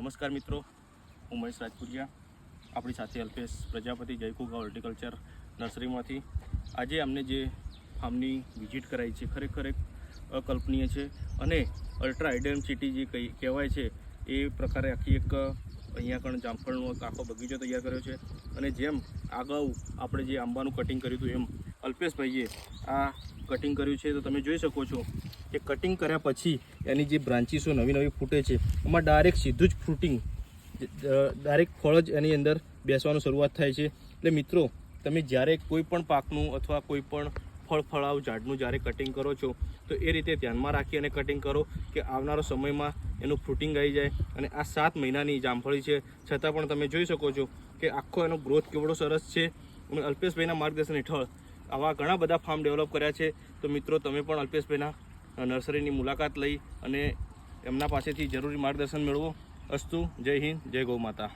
નમસ્કાર મિત્રો, હું મહેશ રાજપુરિયા, આપણી સાથે અલ્પેશ પ્રજાપતિ જયકુગા હોર્ટિકલ્ચર નર્સરીમાંથી. આજે અમને જે ફાર્મની વિઝિટ કરાઈ છે, ખરેખર એક અકલ્પનીય છે અને અલ્ટ્રા આઇડેમ સિટી જે કહી કહેવાય છે, એ પ્રકારે આખી એક અહીંયા કણ જામફળનો આખો બગીચો તૈયાર કર્યો છે. અને જેમ અગાઉ આપણે જે આંબાનું કટિંગ કર્યું હતું, એમ અલ્પેશભાઈએ આ કટિંગ કર્યું છે, તો તમે જોઈ શકો છો કે કટિંગ કર્યા પછી એની જે બ્રાન્ચીસો નવી નવી ફૂટે છે, એમાં ડાયરેક્ટ સીધું જ ફ્રૂટિંગ ડાયરેક્ટ ફળ જ એની અંદર બેસવાનું શરૂઆત થાય છે. એટલે મિત્રો, તમે જ્યારે કોઈ પણ પાકનું અથવા કોઈ પણ ફળ, ફળાવ, ઝાડનું જ્યારે કટિંગ કરો છો, તો એ રીતે ધ્યાનમાં રાખી અને કટિંગ કરો કે આવનારો સમયમાં એનું ફ્રૂટિંગ આવી જાય અને આ સાત મહિનાની જામફળી છે. છતાં પણ તમે જોઈ શકો છો કે આખો એનો ગ્રોથ કેવડો સરસ છે. અને અલ્પેશભાઈના માર્ગદર્શન હેઠળ આવા ઘણા બધા ફાર્મ ડેવલપ કર્યા છે. તો મિત્રો, તમે પણ અલ્પેશભાઈના નર્સરીની મુલાકાત લઈ અને એમના પાસેથી જરૂરી માર્ગદર્શન મેળવો. અસ્તુ, જય હિન્દ, જય ગૌ માતા.